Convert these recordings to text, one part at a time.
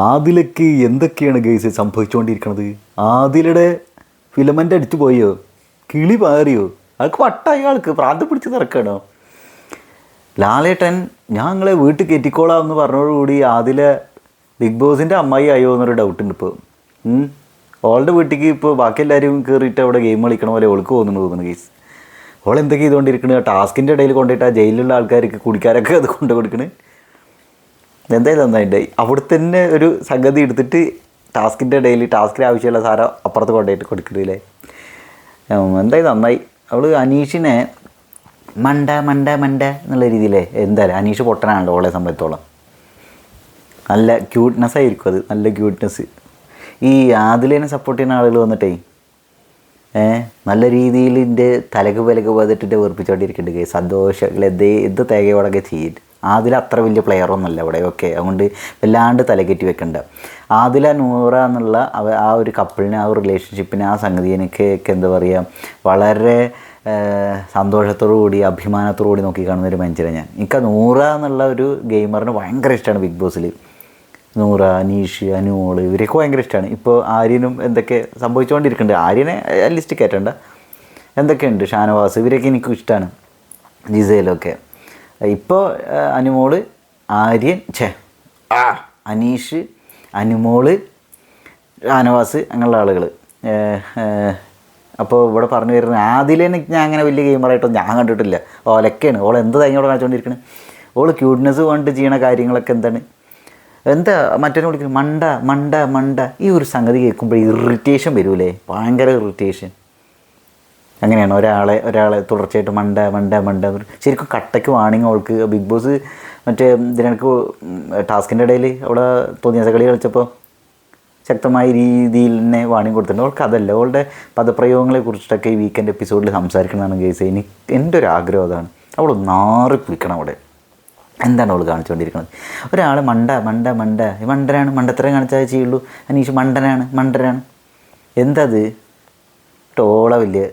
ആദിലക്ക് എന്തൊക്കെയാണ് ഗൈസ് സംഭവിച്ചുകൊണ്ടിരിക്കുന്നത് ആദിലയുടെ ഫിലമെന്റ് അടിച്ചു പോയോ? കിളി പാറിയോ? അയാൾക്ക് വട്ടായി ആൾക്ക് പ്രാന്തം പിടിച്ച് തിറക്കണോ ലാലേട്ടൻ ഞങ്ങളെ വീട്ടിൽ കയറ്റിക്കോളാം എന്ന് പറഞ്ഞതോടുകൂടി ആദിലെ ബിഗ് ബോസിന്റെ അമ്മായി ആയോ എന്നൊരു ഡൗട്ട് ഉണ്ട് ഇപ്പോൾ ഓളുടെ വീട്ടിലേക്ക് ഇപ്പോൾ ബാക്കി എല്ലാവരും കയറിയിട്ട് അവിടെ ഗെയിം കളിക്കണ പോലെ ഓൾക്ക് പോകുന്നുണ്ട് തോന്നുന്നു ഗെയ്സ് ഓൾ എന്തൊക്കെ ചെയ്തുകൊണ്ടിരിക്കുന്നത് ടാസ്കിന്റെ ഇടയിൽ കൊണ്ടിട്ട് ആ ജയിലിലുള്ള ആൾക്കാർക്ക് കുടിക്കാരൊക്കെ അത് കൊണ്ടു കൊടുക്കണേ എന്തായാലും നന്നായിട്ട് അവിടെ തന്നെ ഒരു സംഗതി എടുത്തിട്ട് ടാസ്കിന്റെ ഇടയിൽ ടാസ്കിന് ആവശ്യമുള്ള സാധനം അപ്പുറത്ത് കൊണ്ടുപോയിട്ട് കൊടുക്കണില്ലേ? ഉം, എന്തായാലും നന്നായി. അവൾ അനീഷിനെ മണ്ട മണ്ട മണ്ട എന്നുള്ള രീതിയിലേ എന്തായാലും അനീഷ് പൊട്ടനാണല്ലോ ഓളെ സംബന്ധിച്ചോളം. നല്ല ക്യൂട്ട്നെസ് ആയിരിക്കും അത് നല്ല ക്യൂട്ട്നെസ് ഈ ആദിലേനെ സപ്പോർട്ട് ചെയ്യുന്ന ആളുകൾ വന്നിട്ടേ ഏ നല്ല രീതിയിൽ എന്റെ തലക്ക് വിലക്ക് പോതിട്ടിട്ട് വെറുപ്പിച്ചോണ്ടിരിക്കുന്നുണ്ട് സന്തോഷങ്ങൾ എന്തേ എന്ത് തേകയോടൊക്കെ ചെയ്യും. ആദില അത്ര വലിയ പ്ലെയറൊന്നുമല്ല ഇവിടെ. ഓക്കെ അതുകൊണ്ട് വല്ലാണ്ട് തലകെറ്റി വെക്കണ്ട. ആദില നൂറ എന്നുള്ള ആ ഒരു കപ്പിളിനെ ആ റിലേഷൻഷിപ്പിനെ ആ സംഗതി എനിക്ക് എന്താ പറയുക വളരെ സന്തോഷത്തോടു കൂടി അഭിമാനത്തോടു കൂടി നോക്കി കാണുന്ന ഒരു മനുഷ്യനാണ് ഞാൻ. എനിക്ക് നൂറ എന്നുള്ള ഒരു ഗെയിമറിന് ഭയങ്കര ഇഷ്ടമാണ് ബിഗ് ബോസിൽ നൂറ അനീഷ് അനുമോൾ ഇവരെയൊക്കെ ഭയങ്കര ഇഷ്ടമാണ് ഇപ്പോൾ ആര്യനും എന്തൊക്കെ സംഭവിച്ചുകൊണ്ടിരിക്കുന്നുണ്ട് ആര്യനെ ലിസ്റ്റ് കയറ്റണ്ട എന്തൊക്കെയുണ്ട് ഷാനവാസ്? ഇവരൊക്കെ എനിക്കും ഇഷ്ടമാണ് ജിസയിലൊക്കെ ഇപ്പോൾ അനുമോൾ ആര്യൻ ഛേ ആ അനീഷ് അനുമോൾ ഷാനവാസ് അങ്ങനെയുള്ള ആളുകൾ അപ്പോൾ ഇവിടെ പറഞ്ഞു വരുന്നത് ആദിലേനെ ഞാൻ അങ്ങനെ വലിയ ഗെയിമറായിട്ടൊന്നും ഞാൻ കണ്ടിട്ടില്ല. ഓലൊക്കെയാണ്. ഓൾ എന്ത് തേങ്ങയോടെ കാണിച്ചുകൊണ്ടിരിക്കുന്നത് ഓൾ ക്യൂട്ട്നെസ് കൊണ്ട് ചെയ്യണ കാര്യങ്ങളൊക്കെ എന്താണ്? എന്താ മറ്റൊരു വിളിക്കുന്നത് മണ്ട മണ്ട മണ്ട. ഈ ഒരു സംഗതി കേൾക്കുമ്പോൾ ഇറിറ്റേഷൻ വരൂലേ? ഭയങ്കര ഇറിറ്റേഷൻ അങ്ങനെയാണ്. ഒരാളെ ഒരാളെ തുടർച്ചയായിട്ട് മണ്ട മണ്ട മണ്ട. ശരിക്കും കട്ടയ്ക്ക് വാണിങ് അവൾക്ക്. ബിഗ് ബോസ് മറ്റേ ഇതിനക്ക് ടാസ്കിന്റെ ഇടയിൽ അവിടെ തോന്നിയ കളി കളിച്ചപ്പോൾ ശക്തമായ രീതിയിൽ തന്നെ വാണിങ് കൊടുത്തിട്ടുണ്ട്. അവൾക്ക് അതല്ല. അവളുടെ പദപ്രയോഗങ്ങളെ കുറിച്ചിട്ടൊക്കെ ഈ വീക്കെൻഡ് എപ്പിസോഡിൽ സംസാരിക്കണമെന്നാണ് കേസ് എനിക്ക് എന്റെ ഒരു ആഗ്രഹം അതാണ്. അവൾ നാറി പിടിക്കണം അവിടെ. എന്താണ് അവൾ കാണിച്ചുകൊണ്ടിരിക്കുന്നത്? ഒരാൾ മണ്ട മണ്ട മണ്ട. മണ്ടനാണ്. മണ്ടത്തരം കാണിച്ചാൽ ചെയ്യുള്ളൂ. അനീഷ് മണ്ടനാണ് മണ്ടനാണ്. എന്തത്? ടോള വലിയ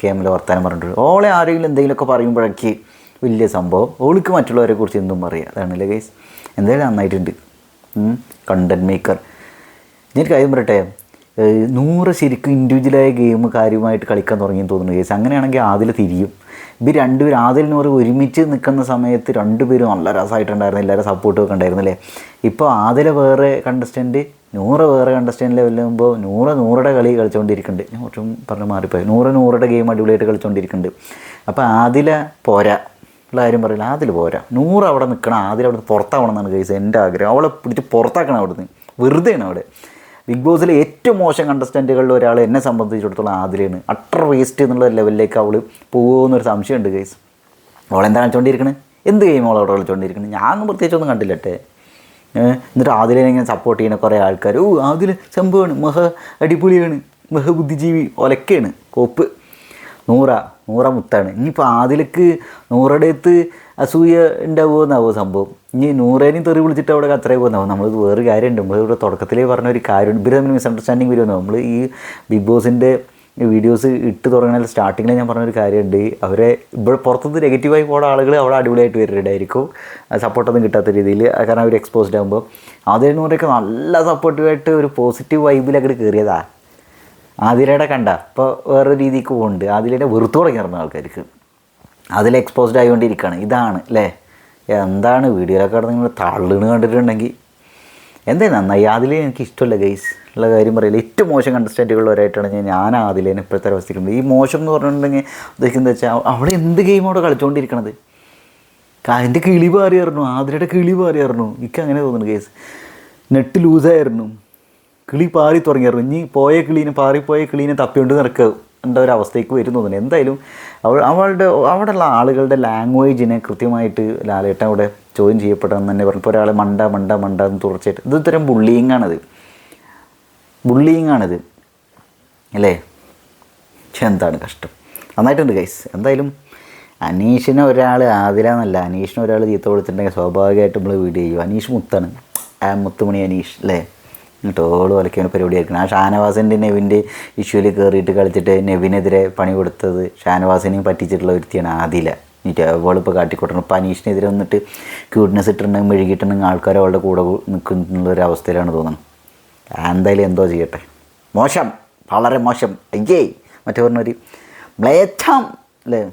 ക്യാമിൽ വർത്താനം പറഞ്ഞിട്ടുണ്ട്. ഓളെ ആരെങ്കിലും എന്തെങ്കിലുമൊക്കെ പറയുമ്പോഴേക്ക് വലിയ സംഭവം. ഓൾക്ക് മറ്റുള്ളവരെ കുറിച്ച് എന്തും പറയാം. അതാണല്ലേ ഗൈസ് എന്തായാലും നന്നായിട്ടുണ്ട്. കണ്ടന്റ് മേക്കർ ഞാൻ കാര്യം പറയട്ടെ. നൂറ് ശരിക്കും ഇൻഡിവിജ്വലായ ഗെയിം കാര്യമായിട്ട് കളിക്കാൻ തുടങ്ങിയെന്ന് തോന്നുന്നു കേസ് അങ്ങനെയാണെങ്കിൽ ആദിൽ തിരിയും. ഇവർ രണ്ടുപേരും ആദിൽ നൂറ് ഒരുമിച്ച് നിൽക്കുന്ന സമയത്ത് രണ്ടുപേരും നല്ല രസമായിട്ടുണ്ടായിരുന്നു. എല്ലാവരും സപ്പോർട്ടും ഒക്കെ ഉണ്ടായിരുന്നു അല്ലേ? ഇപ്പോൾ ആദില വേറെ കണ്ടസ്റ്റന്റ് നൂറ് വേറെ കണ്ടസ്റ്റന്റ് ലെവലാകുമ്പോൾ നൂറ് നൂറുടെ കളി കളിച്ചുകൊണ്ടിരിക്കുന്നുണ്ട് ഞാൻ കുറച്ചും പറഞ്ഞ് മാറിപ്പോയി. നൂറ് നൂറുടെ ഗെയിം അടിപൊളിയായിട്ട് കളിച്ചുകൊണ്ടിരിക്കുന്നുണ്ട് അപ്പോൾ ആദില പോരാ. ഉള്ള പറയില്ല ആദിൽ പോരാ. നൂറ് അവിടെ നിൽക്കണം ആദിൽ അവിടെ പുറത്താവണം എന്നാണ് കേസ് എന്റെ ആഗ്രഹം. അവളെ പിടിച്ച് പുറത്താക്കണം അവിടുന്ന്. വെറുതെയാണ് അവിടെ ബിഗ് ബോസിലെ ഏറ്റവും മോശം കണ്ടസ്റ്റന്റുകളിൽ ഒരാൾ എന്നെ സംബന്ധിച്ചിടത്തോളം ആദിലാണ് അട്ടർ വേസ്റ്റ് എന്നുള്ള ലെവലിലേക്ക് അവൾ പോകുമെന്നൊരു സംശയമുണ്ട് കേസ് അവളെന്താ കളിച്ചുകൊണ്ടിരിക്കുന്നത് എന്ത് ഗെയിം അവൾ അവിടെ കളിച്ചുകൊണ്ടിരിക്കുന്നത് ഞാനൊന്നും പ്രത്യേകിച്ചൊന്നും കണ്ടില്ലട്ടെ എന്നിട്ട് ആദിലിനെ ഇങ്ങനെ സപ്പോർട്ട് ചെയ്യുന്ന കുറേ ആൾക്കാർ ഓ ആദിൽ സംഭവമാണ് മഹ അടിപൊളിയാണ് മഹ ബുദ്ധിജീവി ഒലക്കയാണ് കോപ്പ്. നൂറ നൂറ മുത്താണ്. ഇനിയിപ്പോൾ ആദിലേക്ക് നൂറുടെ അടുത്ത് അസൂയ ഉണ്ടാവുമെന്നാവോ സംഭവം? ഇനി നൂറേനെയും തെറി വിളിച്ചിട്ട് അവിടെ അത്രേ പോകുന്നാവും നമ്മൾ വേറെ കാര്യമുണ്ട്. നമ്മൾ ഇവിടെ തുടക്കത്തിലേ പറഞ്ഞ ഒരു കാര്യം ഇവർ തമ്മിൽ മിസ്അണ്ടർസ്റ്റാൻഡിങ് വരുമെന്നോ? നമ്മൾ ഈ ബിഗ് ബോസിന്റെ വീഡിയോസ് ഇട്ട് തുടങ്ങുന്ന സ്റ്റാർട്ടിങ്ങിൽ ഞാൻ പറഞ്ഞൊരു കാര്യമുണ്ട്. അവരെ ഇവിടെ പുറത്തുനിന്ന് നെഗറ്റീവായി പോകുന്ന ആളുകൾ അവിടെ അടിപൊളിയായിട്ട് വരുന്നുണ്ടായിരിക്കും സപ്പോർട്ടൊന്നും കിട്ടാത്ത രീതിയിൽ കാരണം അവർ എക്സ്പോസ്ഡ് ആകുമ്പോൾ ആദ്യം പറയുമ്പോൾ നല്ല സപ്പോർട്ടീവായിട്ട് ഒരു പോസിറ്റീവ് വൈബിലൊക്കെ കയറിയതാ ആതിരയുടെ കണ്ട. ഇപ്പോൾ വേറൊരു രീതിക്ക് പോകുന്നുണ്ട് ആതിരയുടെ വെറുത്തു തുടങ്ങിയിരുന്ന ആൾക്കാർക്ക്. അതിൽ എക്സ്പോസ്ഡ് ആയിക്കൊണ്ടിരിക്കുകയാണ് ഇതാണ് അല്ലേ എന്താണ്? വീഡിയോയിലൊക്കെ നിങ്ങൾ തള്ളിണ് കണ്ടിട്ടുണ്ടെങ്കിൽ എന്താ നന്നായി? ആദിലെ എനിക്ക് ഇഷ്ടമല്ല ഗൈസ് ഉള്ള കാര്യം പറയില്ല. ഏറ്റവും മോശം കണ്ടസ്റ്റന്റുകളിലൊരായിട്ടാണ് ഞാൻ ആദിലേനെ ഇപ്പോഴത്തെ അവസ്ഥയ്ക്കുണ്ട് ഈ മോശം എന്ന് പറഞ്ഞിട്ടുണ്ടെങ്കിൽ ഉദ്ദേശിക്കുന്നത് വെച്ചാൽ അവിടെ എന്ത് ഗെയിം അവിടെ കളിച്ചുകൊണ്ടിരിക്കണത് അതിന്റെ കിളി പാറിയായിരുന്നു. ആതിരയുടെ കിളി പാറിയായിരുന്നു. എനിക്ക് അങ്ങനെ തോന്നുന്നു കേസ് നെട്ട് ലൂസായിരുന്നു കിളി പാറി തുടങ്ങിയായിരുന്നു. ഇനി പോയ കിളീനെ പാറിപ്പോയ കിളീനെ തപ്പിക്കൊണ്ട് നടക്കുക എன்ற ഒരു അവസ്ഥയ്ക്ക് വരും തോന്നുന്നു. എന്തായാലും അവൾ അവളുടെ അവിടെയുള്ള ആളുകളുടെ ലാംഗ്വേജിനെ കൃത്യമായിട്ട് ലാലേട്ടൻ അവിടെ ചോദ്യം ചെയ്യപ്പെടണം തന്നെ പറഞ്ഞു. ഇപ്പോൾ ഒരാൾ മണ്ട മണ്ട മണ്ട എന്ന് തുടർച്ചയായിട്ട് ഇത് ഇത്തരം ബുള്ളിങ് ആണത്. ബുള്ളിങ് ആണിത്. അല്ലേ? പക്ഷെ എന്താണ് കഷ്ടം. നന്നായിട്ടുണ്ട് ഗൈസ് എന്തായാലും അനീഷിനെ ഒരാൾ ആതിരാന്നല്ല അനീഷിനെ ഒരാൾ ചീത്ത കൊടുത്തിട്ടുണ്ടെങ്കിൽ സ്വാഭാവികമായിട്ടും നമ്മൾ വീഡിയോ ചെയ്യും. അനീഷ് മുത്താണ്. ആ മുത്തുമണി അനീഷ് അല്ലേ? ടോൾ വലയ്ക്കുന്ന പരിപാടി ആയിരിക്കണം ആ ഷാനവാസിന്റെ നെവിന്റെ ഇഷ്യൂവിൽ കയറിയിട്ട് കളിച്ചിട്ട് നെവിനെതിരെ പണി കൊടുത്തത് ഷാനവാസിനെയും പറ്റിച്ചിട്ടുള്ള ഒരുത്തിയാണ് ആദില അവളിപ്പോൾ കാട്ടിക്കൊട്ടണം. പനീഷിനെതിരെ വന്നിട്ട് ക്യൂട്ട്നെസ് ഇട്ടിട്ടുണ്ടെങ്കിൽ മെഴുകിയിട്ടുണ്ടെങ്കിൽ ആൾക്കാർ അവളുടെ കൂടെ നിൽക്കുന്ന ഒരു അവസ്ഥയിലാണ് തോന്നുന്നത്. എന്തായാലും എന്തോ ചെയ്യട്ടെ. മോശം. വളരെ മോശം. അയ്യേ മറ്റേ പറഞ്ഞൊരു മ്ലേച്ഛം. അല്ലേ?